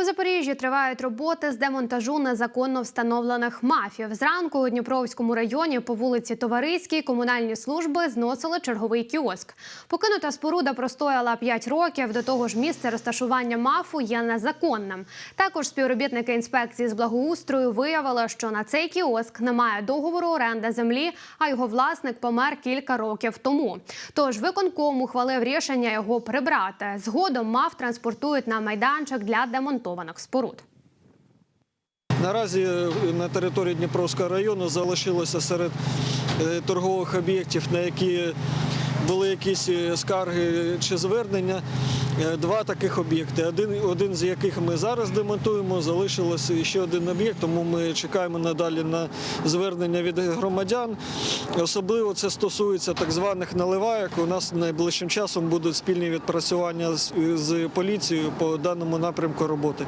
У Запоріжжі тривають роботи з демонтажу незаконно встановлених мафів. Зранку у Дніпровському районі по вулиці Товариській комунальні служби зносили черговий кіоск. Покинута споруда простояла 5 років. До того ж, місце розташування мафу є незаконним. Також співробітники інспекції з благоустрою виявили, що на цей кіоск немає договору оренди землі, а його власник помер кілька років тому. Тож виконком ухвалив рішення його прибрати. Згодом мав транспортують на майданчик для демонтованих споруд. Наразі е, на території Дніпровського району залишилося серед е, торгових об'єктів, на які були якісь е, скарги чи звернення. е, Два таких об'єкти. Один, один з яких ми зараз демонтуємо, залишилося ще один об'єкт, тому ми чекаємо надалі на звернення від громадян. Особливо це стосується так званих наливайок. У нас найближчим часом будуть спільні відпрацювання з, з поліцією по даному напрямку роботи.